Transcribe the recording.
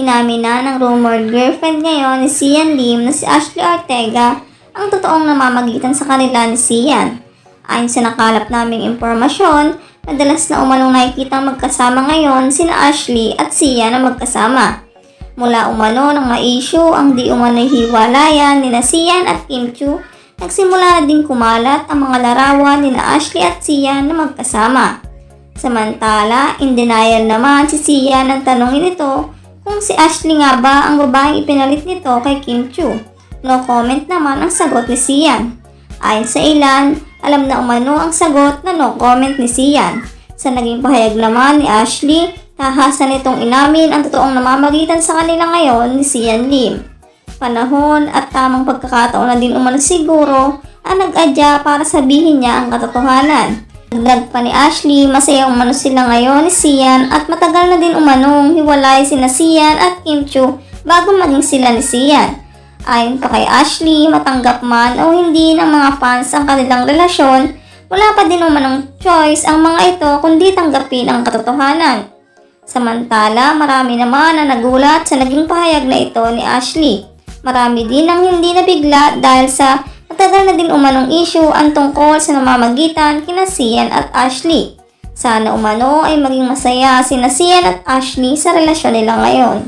Inamin na ng rumored girlfriend ngayon ni Sian Lim na si Ashley Ortega ang totoong namamagitan sa kanila ni Sian. Ayon sa nakalap naming impormasyon, madalas na umanong nakikita magkasama ngayon sina Ashley at Sian na magkasama. Mula umano ng ma-issue ang di umano'y hiwalayan ni Sian at Kim Chu, nagsimula na din kumalat ang mga larawan ni Ashley at Sian na magkasama. Samantala, in denial naman si Sian ng tanongin ito kung si Ashley nga ba ang babaeng ipinalit nito kay Kim Chu. No comment naman ang sagot ni Sian. Ayon sa ilan, alam na umano ang sagot na no comment ni Sian. Sa naging pahayag naman ni Ashley, tahasa nitong inamin ang totoong namamagitan sa kanila ngayon ni Sian Lim. Panahon at tamang pagkakataon na din umano siguro ang nag-adya para sabihin niya ang katotohanan. Dagdag pa ni Ashley, masaya umano sila ngayon ni Sian at matagal na din umanong hiwalay sina Sian at Kim Chu bago maging sila ni Sian. Ayon pa kay Ashley, matanggap man o hindi ng mga fans ang kanilang relasyon, wala pa din umanong choice ang mga ito kundi tanggapin ang katotohanan. Samantala, marami naman ang nagulat sa naging pahayag na ito ni Ashley. Marami din ang hindi nabigla dahil sa matagal na din umanong issue ang tungkol sa namamagitan kina Sian at Ashley. Sana umano ay maging masaya sina Sian at Ashley sa relasyon nila ngayon.